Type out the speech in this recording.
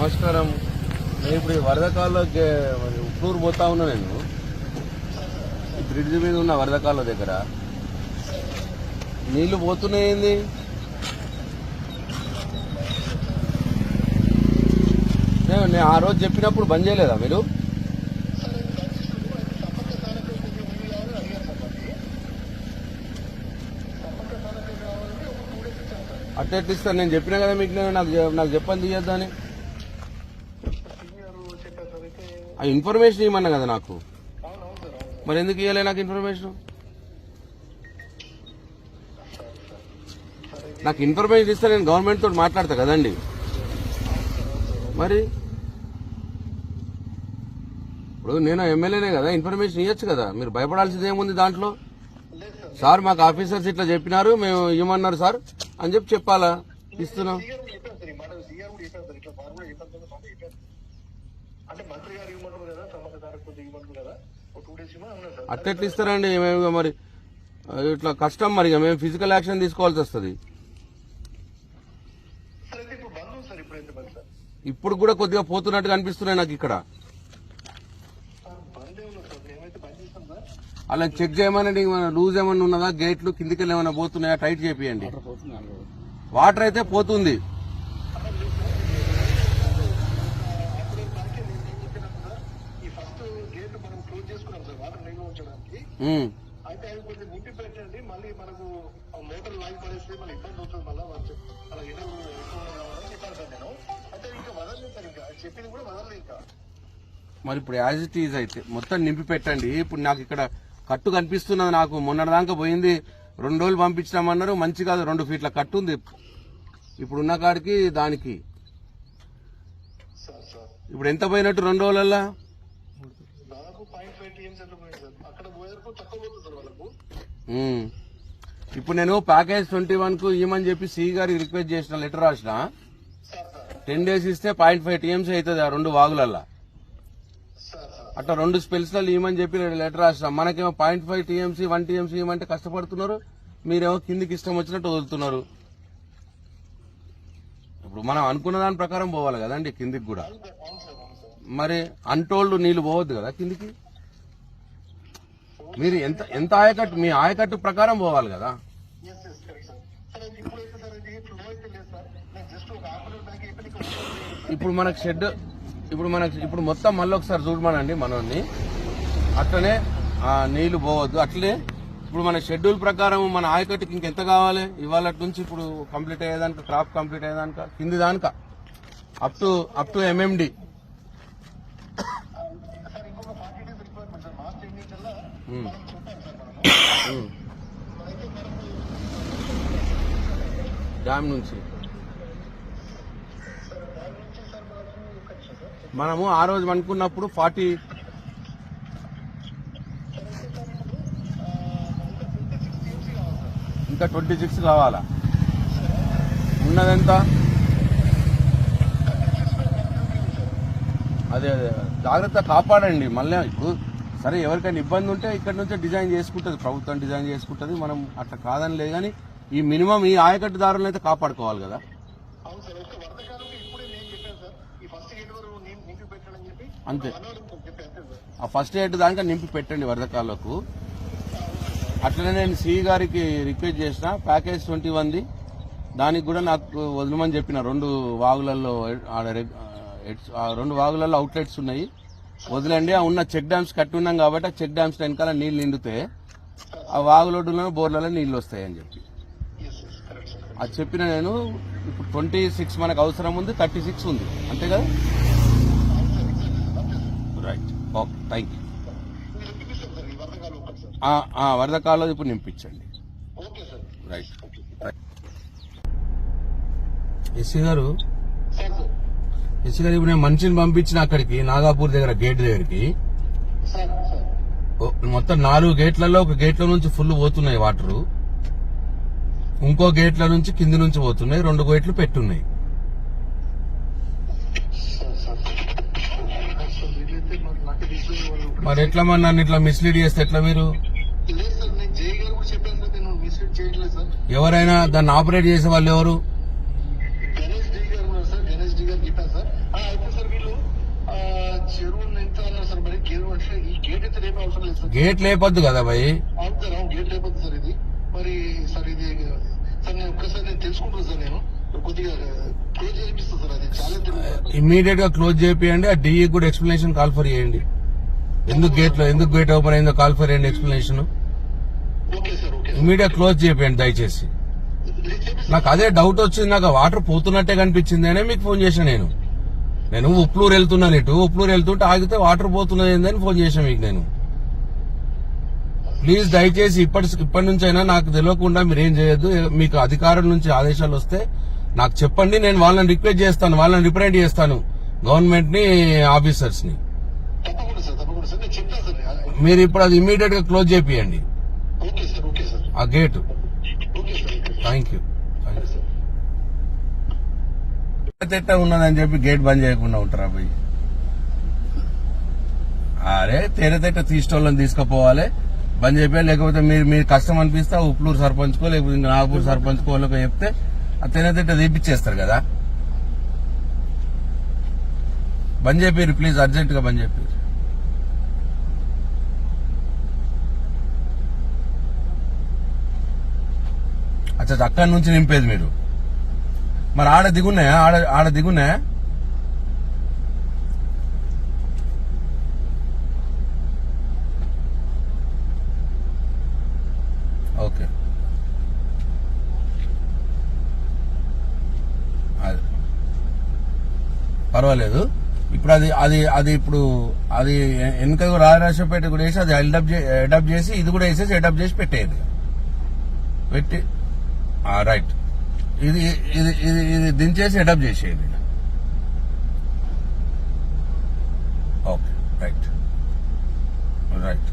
నమస్కారం. నేను ఇప్పుడు ఈ వరద కాలంలో మరి ఉట్నూరు పోతా ఉన్నా నేను. ఈ బ్రిడ్జ్ మీద ఉన్న వరద దగ్గర. నీళ్ళు పోతున్నాయింది నేను ఆ రోజు చెప్పినప్పుడు బంద్ చేయలేదా మీరు? అట్లా ఇస్తాను నేను చెప్పినా కదా మీకు నేను నాకు నాకు చెప్పని తీయద్దా అని ఆ ఇన్ఫర్మేషన్ ఇవ్వమన్నా కదా నాకు? మరి ఎందుకు ఇవ్వలే నాకు ఇన్ఫర్మేషన్ నాకు ఇన్ఫర్మేషన్ ఇస్తే నేను గవర్నమెంట్ తోటి మాట్లాడతా కదండి. మరి? ఇప్పుడు నేను ఎమ్మెల్యేనే కదా ఇన్ఫర్మేషన్ ఇవ్వచ్చు కదా. మీరు భయపడాల్సింది ఏముంది దాంట్లో? సార్. మాకు ఆఫీసర్స్ ఇట్లా చెప్పినారు మేము ఇవ్వమన్నారు సార్. అని చెప్పి చెప్పాలా? ఇస్తున్నాం. అంటే మంత్రి గారు ఇవ్వమంటారు కదా సమ్మక్క తారకు ఇవ్వమంటారు కదా. ఒక టూ డేస్ ఇవ్వమని అన్నారు సార్. అట్లెట్లు ఇస్తారండి? మేము మరి? ఇట్లా కష్టం మరి ఇక మేము ఫిజికల్ యాక్షన్ తీసుకోవాల్సి వస్తుంది. సార్ అయితే ఇప్పుడు బంద్ ఉంది సార్ ఇప్పుడైతే బంద్ సార్? ఇప్పుడు కూడా కొద్దిగా పోతున్నట్టుగా అనిపిస్తున్నాయి నాకు ఇక్కడ. సార్ బంద్ ఏమన్నా సార్? మేమైతే బంద్ చేస్తాం సార్. అలా చెక్ చేయమని లూజ్ ఏమన్నా ఉన్నదా? గేట్లు కిందికి ఏమైనా పోతున్నాయా? టైట్ చేపియండి. వాటర్ అయితే పోతుంది అప్పుడే మనకి నేను ఏం చెప్పినాను సార్ ఈ ఫస్ట్ గేట్ మనం క్లోజ్ చేసుకున్నాం సార్ వాటర్ నిల్వ ఉంచడానికి ఉమ్. అయితే అవి కొంచెం నింపి పెట్టండి మళ్ళీ మనకు మోటార్ లాగి పడేస్తే మళ్ళీ ఇబ్బంది అవుతుంది మళ్ళీ వాళ్ళు అలా ఎదురు ఎక్కువ కావాలని చెప్పాను సార్ నేను అయితే ఇంకా వదలలేదు సార్ ఇంకా చెప్పింది కూడా వదలలేదు ఇంకా. మరి ఇప్పుడు యాజ్ ఇట్ ఈజ్ అయితే మొత్తం నింపి పెట్టండి. ఇప్పుడు నాకు ఇక్కడ కట్టు కనిపిస్తున్నది నాకు. మొన్నటిదాకా పోయింది. రెండు రోజులు పంపించినామన్నారు. మంచి కాదు రెండు ఫీట్ల కట్టు ఉంది. ఇప్పుడు ఉన్న కాడికి దానికి. ఇప్పుడు ఎంత పోయినట్టు రెండు రోజులల్లా? ఇప్పుడు నేను ప్యాకేజ్ ట్వంటీ వన్కు ఇవ్వమని చెప్పి సి గారికి రిక్వెస్ట్ చేసిన లెటర్ రాసిన. టెన్ డేస్ ఇస్తే పాయింట్ ఫైవ్ టీఎంసీ అవుతుంది ఆ రెండు వాగులల్లా. అట్లా రెండు స్పెల్స్ ఇవ్వమని చెప్పి లెటర్ రాసిన. మనకేమో point five TMC one TMC ఇవ్వమంటే కష్టపడుతున్నారు. మీరేమో కిందికి ఇష్టం వచ్చినట్టు వదులుతున్నారు. ఇప్పుడు మనం అనుకున్న దాని ప్రకారం పోవాలి కదండి కిందికి కూడా. మరి అన్టోల్డ్ నీళ్ళు పోవద్దు కదా కిందికి? మీరు ఎంత ఎంత ఆయకట్టు మీ ఆయకట్టు ప్రకారం పోవాలి కదా. ఇప్పుడు మనకు షెడ్ ఇప్పుడు మనకు ఇప్పుడు మొత్తం మళ్ళీ ఒకసారి చూడమనండి మనల్ని అట్లనే ఆ, నీళ్ళు పోవద్దు. అట్లనే ఇప్పుడు మన షెడ్యూల్ ప్రకారం మన ఆయకట్టుకి ఇంకెంత కావాలి? ఇవాళ నుంచి ఇప్పుడు కంప్లీట్ అయ్యేదానిక క్రాప్ కంప్లీట్ అయ్యేదానిక కింది దానిక? Up to up to MMD sir ఇంకొక forty days requirement sir March ending కల్లా ఉమ్. మనం చెప్పాలి సార్ మనము అయితే మనకు డ్యామ్ నుంచి. మనము ఆ రోజు అనుకున్నప్పుడు ఫార్టీ ఇంకా ఇంకా ట్వంటీ సిక్స్ కావాలా? ఉన్నదెంత? అదే అదే. జాగ్రత్త కాపాడండి. మళ్ళీ ఇప్పుడు సరే ఎవరికైనా ఇబ్బంది ఉంటే ఇక్కడ నుంచే డిజైన్ చేసుకుంటుంది ప్రభుత్వం డిజైన్ చేసుకుంటుంది మనం అట్లా కాదని లేదు కానీ ఈ మినిమం ఈ ఆయకట్టుదారులను అయితే కాపాడుకోవాలి కదా. అంతే. ఆ ఫస్ట్ ఎయిడ్ దానికా నింపి పెట్టండి వరదకాలకు అట్లనే నేను సి గారికి రిక్వెస్ట్ చేసిన ప్యాకేజ్ ట్వంటీ వన్ది దానికి కూడా నాకు వదలమని చెప్పిన రెండు వాగులలో రెండు వాగులలో అవుట్లెట్స్ ఉన్నాయి. వదిలేండి ఆ ఉన్న చెక్ డ్యామ్స్ కట్టి ఉన్నాం కాబట్టి ఆ చెక్ డ్యామ్స్ వెనకాల నీళ్ళు నిండితే ఆ వాగులొడ్డులో బోర్లలో నీళ్ళు వస్తాయని చెప్పి. అది చెప్పిన నేను ఇప్పుడు ట్వంటీ సిక్స్ మనకు అవసరం ఉంది థర్టీ సిక్స్ ఉంది. అంతే కదా? రైట్ ఓకే థ్యాంక్ యూ వరద కాలంలో ఇప్పుడు నింపించండి. రైట్ ఎస్సీ గారు గారు ఇప్పుడు నేను మనిషిని పంపించిన అక్కడికి నాగాపూర్ దగ్గర గేట్ దగ్గరికి. మొత్తం నాలుగు గేట్లలో ఒక గేట్ల నుంచి ఫుల్ పోతున్నాయి వాటర్. ఇంకో గేట్ల నుంచి కింది నుంచి పోతున్నాయి రెండు గేట్లు పెట్టున్నాయి. మరి ఎట్లా మరి నన్ను ఇట్లా మిస్లీడ్ చేస్తే ఎట్లా మీరు? ఎవరైనా దాన్ని ఆపరేట్ చేసే వాళ్ళు ఎవరు గణేష్ డి గారు ఉన్నారు సార్ గణేష్ డి గారు చెప్పాను సార్ ఆ, అయితే రేపు అవసరం లేదు సార్ గేట్ లేపొద్దు కదా భయ్? అవును సార్ అవును గేట్ సార్ ఇది. మరి సార్ ఇది సార్ నేను ఒక్కసారి నేను తెలుసుకుంటాను సార్ నేను. కొద్దిగా క్లోజ్ చేపిస్తాను సార్ అది. చాలా తిరుగుతుంది. ఇమ్మీడియట్గా క్లోజ్ చేపియండి ఆ డిఈ కూడా ఎక్స్ప్లెనేషన్ కాల్ ఫర్ చేయండి. ఎందుకు గేట్లో ఎందుకు గేట్ ఓపెన్ అయిందో కాల్ ఫర్ చేయండి explanation. Okay sir okay immediate close చేపియండి దయచేసి. నేను చేపిస్తాను నాకు అదే డౌట్ వచ్చింది నాకు వాటర్ పోతున్నట్టే కనిపించింది అనే మీకు ఫోన్ చేశాను నేను. నేను ఉప్లూరు వెళ్తున్నాను ఇటు ఉప్లూరు వెళ్తుంటే ఆగితే వాటర్ పోతున్నది ఏందని ఫోన్ చేశాను మీకు నేను. ప్లీజ్ దయచేసి ఇప్పటి ఇప్పటి నుంచి అయినా నాకు తెలియకుండా మీరు ఏం చేయొద్దు మీకు అధికారుల నుంచి ఆదేశాలు వస్తే నాకు చెప్పండి. నేను వాళ్ళని రిక్వెస్ట్ చేస్తాను. వాళ్ళని రిప్రజెంట్ చేస్తాను. గవర్నమెంట్ని ఆఫీసర్స్ని మీరు ఇప్పుడు అది ఇమ్మీడియట్గా క్లోజ్ చేపియండి. ఆ గేట్. థ్యాంక్ యూ తిట్ట ఉన్నదని చెప్పి గేట్ బంద్ చేయకుండా ఉంటారా పోయి? అరే తెర తిట్ట తీసుకోవాలని తీసుకుపోవాలి. బంద్ చేయాలి లేకపోతే మీరు మీరు కష్టం అనిపిస్తే ఉప్పులూరు సర్పంచ్కో లేకపోతే ఇంకా నాగపూర్ సర్పంచ్కో వాళ్ళకో చెప్తే ఆ తెర తిట్ట తీపిచ్చేస్తారు కదా. బంద్ చెప్పారు ప్లీజ్ అర్జెంటుగా బంద్ చెప్పారు అచ్చా అక్కడి నుంచి నింపేది మీరు. మరి ఆడ దిగున్నాయా? ఆడ ఆడ దిగున్నాయా? ఓకే. అది. పర్వాలేదు. ఇప్పుడు అది అది అది ఇప్పుడు అది వెనుక రాజరాజపేట కూడా వేసి అది అడాప్ అడాప్ట్ చేసి ఇది కూడా వేసేసి అడాప్ట్ చేసి పెట్టేది పెట్టి రైట్. ఇది ఇది ఇది ఇది దించేసి అడాప్ట్ చేసేది ఓకే. రైట్. రైట్.